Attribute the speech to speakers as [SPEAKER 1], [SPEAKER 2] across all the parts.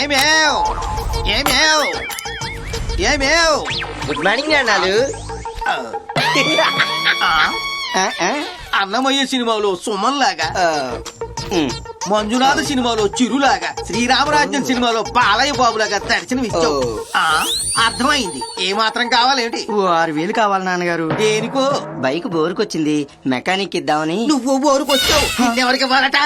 [SPEAKER 1] ఏమేవ్ ఏమేవ్ ఏమేవ్
[SPEAKER 2] good morning అన్నాలు
[SPEAKER 1] అన్నమయ్య సినిమాలో సుమన్ లాగా మంజునాథ సినిమాలో చిరులాగా శ్రీరామరాజ్యం సినిమాలో బాలయ్య బాబు లాగా దర్శనం ఇచ్చావు అర్థమైంది. ఏ మాత్రం కావాలేంటి
[SPEAKER 3] ఓ ఆరు వేలు కావాలి నాన్నగారు.
[SPEAKER 1] దేనికో?
[SPEAKER 3] బైక్ బోరుకొచ్చింది. మెకానిక్ ఇద్దామని.
[SPEAKER 1] నువ్వు ఊరుకొచ్చావు నిన్నెవరికి ఇవ్వాలట?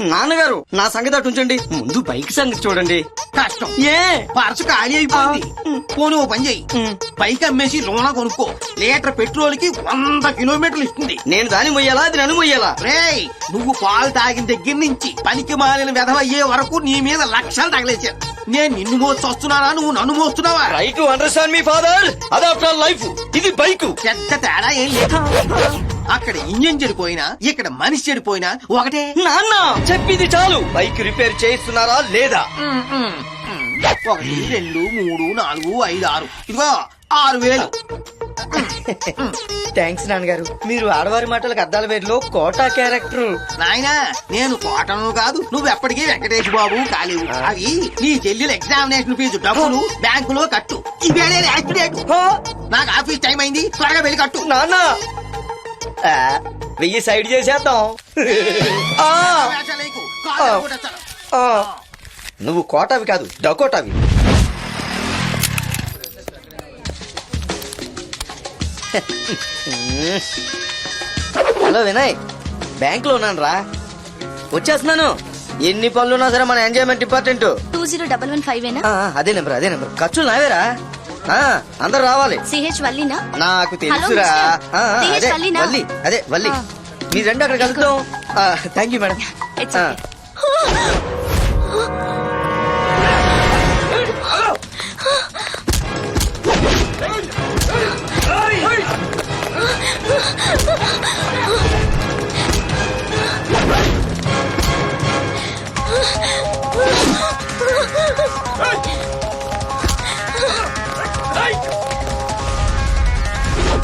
[SPEAKER 3] నాన్నగారు నా సంగతి అటు ఉంచండి. ముందు బైక్ సంగతి చూడండి.
[SPEAKER 1] కష్టం.
[SPEAKER 3] ఏ?
[SPEAKER 1] పరచు ఖాళీ అయిపోయింది. పోనీ ఓ పని చెయ్యి పైకి అమ్మేసి లోన కొనుక్కో. లీటర్ పెట్రోల్కి వంద కిలోమీటర్లు ఇస్తుంది.
[SPEAKER 3] నేను దాన్ని మొయ్యాలా? అది నన్ను మొయ్యాలా?
[SPEAKER 1] రేయ్ నువ్వు పాలు తాగిన దగ్గర నుంచి పనికి మాలిన వెధవయ్యే వరకు నీ మీద లక్షలు తగిలేశాను నేను నిన్ను మోస్తొస్తున్నానా నువ్వు నన్ను మోస్తున్నావా?
[SPEAKER 2] Try to understand me father అదాఫ్టర్ life. ఇది బైక్.
[SPEAKER 1] పెద్ద తేడా ఏం లేదు. అక్కడ ఇంజన్ చెడిపోయినా ఇక్కడ మనిషి చెడిపోయినా ఒకటే.
[SPEAKER 2] నాన్న! చెప్పింది చాలు. బైక్ రిపేర్ చేయిస్తున్నారా లేదా?
[SPEAKER 1] ఒకటి రెండు మూడు నాలుగు ఐదు ఆరు. ఇదిగో ఆరు వేలు.
[SPEAKER 2] థ్యాంక్స్ నాన్నగారు. మీరు ఆడవారి మాటలకు అద్దాల వేరులో కోటా క్యారెక్టర్.
[SPEAKER 1] నాయనా నేను కోటను కాదు నువ్వు ఎప్పటికీ వెంకటేష్ బాబు కాలేవు అవి నీ చెల్లెల ఎగ్జామినేషన్ ఫీజు డబ్బులు బ్యాంకులో కట్టు. ఇవేళ యాక్సిడెంట్ నాకు ఆఫీస్ టైం అయింది త్వరగా వెళ్ళి కట్టు.
[SPEAKER 2] నాన్న! వెయ్యి సైడ్ చేసేద్దాం. నువ్వు కోటావి కాదు డకోటావి. హలో వినయ్ బ్యాంక్లో ఉన్నాను రా వచ్చేస్తున్నాను. ఎన్ని పనులున్నా సరే మన enjoyment important
[SPEAKER 4] two zero double one five
[SPEAKER 2] అదే నెంబర్ అదే నెంబర్. ఖర్చులు నావేరా? అందరు రావాలి
[SPEAKER 4] సిహెచ్ వల్లీనా
[SPEAKER 2] నాకు తెలుసురా. ఆ, ఆ, అదే
[SPEAKER 4] వల్లీనా?
[SPEAKER 2] వల్లి అదే వల్లి
[SPEAKER 4] ఆ.
[SPEAKER 2] మీరు రెండు అక్కడ కలుద్దాం థ్యాంక్ యూ మేడం ఆ.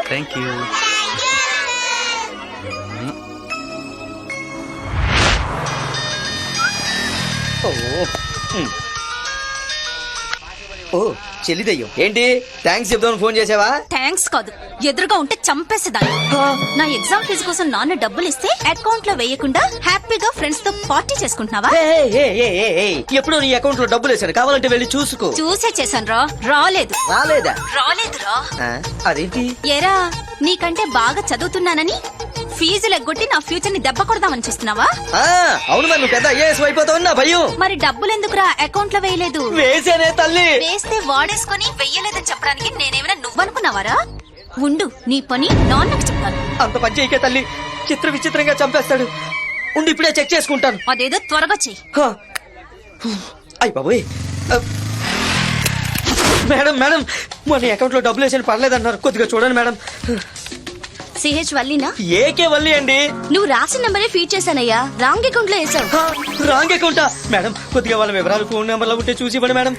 [SPEAKER 5] సూపర్ అంకుల్
[SPEAKER 6] థ్యాంక్ యూ
[SPEAKER 2] ఓ హ్మ్. ఓ చెల్లి దయ్యం. ఏంటి? థ్యాంక్స్ చెప్దామని ఫోన్ చేసావా?
[SPEAKER 4] థ్యాంక్స్ కాదు. ఎదురుగా ఉంటే చంపేసేదాన్ని. నా ఎగ్జామ్ ఫీజు కోసం నాన్న డబ్బులు ఇస్తే అకౌంట్లో వేయకుండా హ్యాపీగా ఫ్రెండ్స్తో పార్టీ చేసుకుంటున్నావా.
[SPEAKER 2] ఎప్పుడో నీ అకౌంట్లో డబ్బులు వేసాను కావాలంటే వెళ్ళి చూసుకో.
[SPEAKER 4] చూసే చేశాను రా. రాలేదు.
[SPEAKER 2] రాలేదా?
[SPEAKER 4] రాలేదురా
[SPEAKER 2] ఆ, అదేంటి?
[SPEAKER 4] ఏరా నీకంటే బాగా చదువుతున్నానని ఫీజులు ఎగ్గొట్టి నా ఫ్యూచర్ని దెబ్బ కొడదామని చూస్తున్నావా?
[SPEAKER 2] ఆ, అవును మరి నువ్వు పెద్ద ఐఏఎస్ అయిపోతావు నా భయం.
[SPEAKER 4] మరి డబ్బులు ఎందుకురా అకౌంట్లో వేయలేదు.
[SPEAKER 2] వేసేనే తల్లి.
[SPEAKER 4] వేస్తే వాడేసుకొని వెయ్యలేదని చెప్పడానికి నేనేమైనా నువ్వనుకున్నావారా? ఉండు నీ పని నాన్నకు చెప్తాను.
[SPEAKER 2] అంత పని చేయకే తల్లి. చిత్ర విచిత్రంగా చంపేస్తాడు. ఉండి ఇప్పుడే చెక్ చేసుకుంటాను.
[SPEAKER 4] అదేదో త్వరగా చెయ్యి.
[SPEAKER 2] హ. అయ్ బాబోయ్. మేడం మేడం మన అకౌంట్లో డబ్బులు వేసాను పర్లేదన్నారు. కొద్దిగా చూడండి మేడం.
[SPEAKER 4] సిహెచ్ వల్లీనా
[SPEAKER 2] ఏకే వల్లి అండి
[SPEAKER 4] నువ్వు రాసిన నంబరే ఫీడ్ చేశానయ్యా రాంగ్ అకౌంట్లో వేసావు
[SPEAKER 2] రాంగ్ అకౌంటా మేడం కొద్దిగా వాళ్ళ వివరాలు ఫోన్ నెంబర్లో ఉంటే చూసి ఇవ్వండి మేడం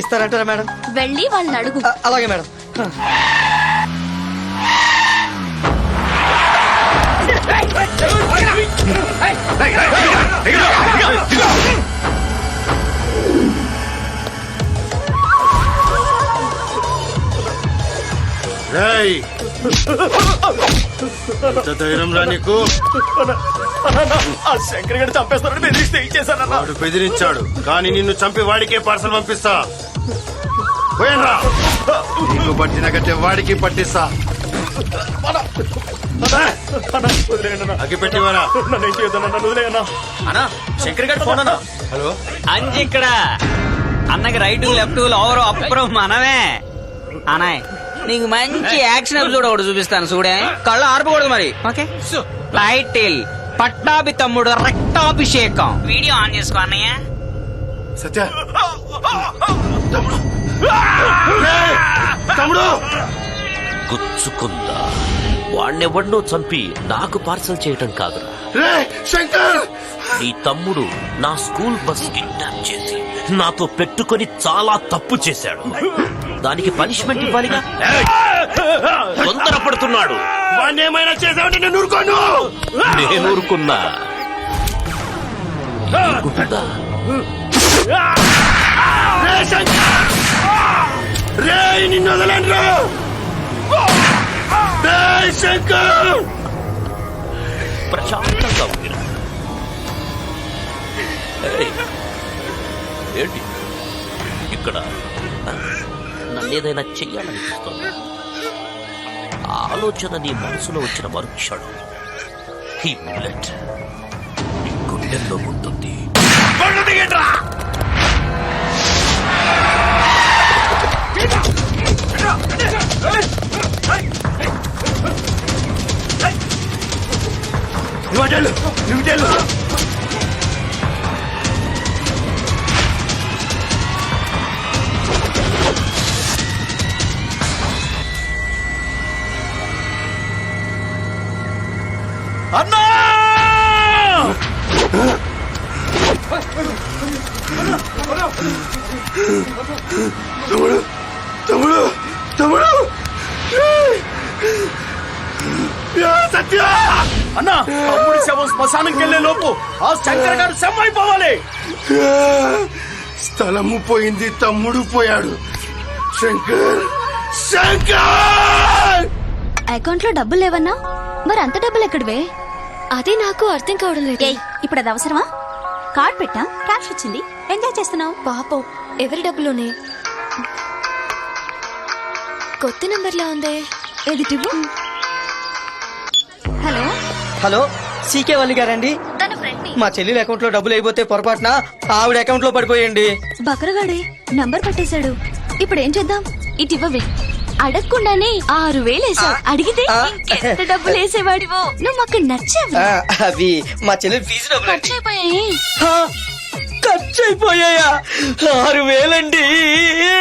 [SPEAKER 2] ఇస్తారంటారా మేడం
[SPEAKER 4] వెళ్ళి వాళ్ళని అడుగు
[SPEAKER 2] అలాగే మేడం
[SPEAKER 6] రేయ్! ఎంత ధైర్యం రా నీకు.
[SPEAKER 3] ఆ శంకర్ గడి చంపేస్తారని బెదిరిస్తే ఇచ్చేసానన్నా
[SPEAKER 6] వాడు బెదిరించాడు కానీ నిన్ను చంపి వాడికే పార్సల్ పంపిస్తా. పోయినరా. నీకు పట్టిన గట్టే వాడికి పట్టిస్తా. అగ్గి పెట్టివరా?
[SPEAKER 3] అన్నా శంకర్ గడి ఫోన్ అన్నా.
[SPEAKER 6] హలో?
[SPEAKER 7] అంజి ఇక్కడ. అన్నకి రైట్ లెఫ్ట్ ఓవర్ అప్పురం మనమే. అనాయ్ నీకు మంచి యాక్షన్ ఎపిసోడ్ ఒకటి చూపిస్తాను చూడే. కళ్ళు ఆర్పకూడదు మరి. ఓకే. టైటిల్ పట్టాభి తమ్ముడు రక్తాభిషేకం. వీడియో ఆన్ చేసుకో అన్నయ్య.
[SPEAKER 6] సత్య. తమ్ముడు.
[SPEAKER 8] గుచ్చుకుందా. వాణ్ణెవడ్నో చంపి నాకు పార్సల్ చేయటం కాదురా.
[SPEAKER 6] రే శంకర్.
[SPEAKER 8] నీ తమ్ముడు నా స్కూల్ బస్ కిడ్నాప్ చేసి నాతో పెట్టుకొని చాలా తప్పు చేశాడు. దానికి పనిష్మెంట్ ఇవ్వాలిగా? తొందరపడుతున్నాడు.
[SPEAKER 6] ఏమైనా చేసావంటే నేను ఊరుకోను
[SPEAKER 8] నేను ఊరుకున్నా. నీకుందా?
[SPEAKER 6] రే నిన్ను వదలండి శంకర్
[SPEAKER 8] ప్రశాంతంగా ఏయ్, ఏంటి? ఇక్కడ. నన్ను ఏదైనా చెయ్యాలనిపిస్తోందా? ఆ ఆలోచన నీ మనసులో వచ్చిన మరుక్షణం. ఈ బుల్లెట్ నీ గుండెల్లో ఉంటుంది
[SPEAKER 6] బండి దిగండ్రా నువ్వు
[SPEAKER 3] అన్నా!
[SPEAKER 6] తమ్ముడు తమ్ముడు తమ్ముడు! సత్య!
[SPEAKER 3] అన్నా తమ్ముడి శవం శ్మశానంకి వెళ్ళే లోపు ఆ శంకర్ గారు శవం అయిపోవాలి
[SPEAKER 6] స్థలము పోయింది తమ్ముడు పోయాడు. శంకర్ శంకర్!
[SPEAKER 4] అకౌంట్లో డబ్బులు లేవన్నా? మరి అంత డబ్బులు ఎక్కడివే? అదే నాకు అర్థం కావడం లేదు. ఇప్పుడు అది అవసరమా? కార్డ్ పెట్టా క్యాష్ వచ్చింది. ఎంజాయ్ చేస్తున్నావు.
[SPEAKER 9] పాపం ఎవరి డబ్బులోనే? కొత్త నంబర్లా ఉందే.
[SPEAKER 4] ఏది టివ్వు హలో?
[SPEAKER 2] హలో సీకే వల్లి గారండి.
[SPEAKER 4] తన ఫ్రెండ్ని
[SPEAKER 2] మా చెల్లెల అకౌంట్లో డబ్బులు అయిపోతే పొరపాటున ఆవిడ అకౌంట్లో పడిపోయండి.
[SPEAKER 4] బకరగాడే నంబర్ పట్టేశాడు. ఇప్పుడు ఏం చేద్దాం? ఇటు ఇవ్వవే. అడగకుండానే ఆరు వేలు వేసావు. అడిగితే. ఇంకెంత డబ్బులు వేసేవాడివో? నువ్వు మాకు నచ్చావు.
[SPEAKER 2] ఆ, అవి మా చెల్లెలు ఫీజు డబ్బులు
[SPEAKER 4] ఖర్చు అయిపోయాయి.
[SPEAKER 2] ఖర్చు అయిపోయాయా? ఆరు వేలండి.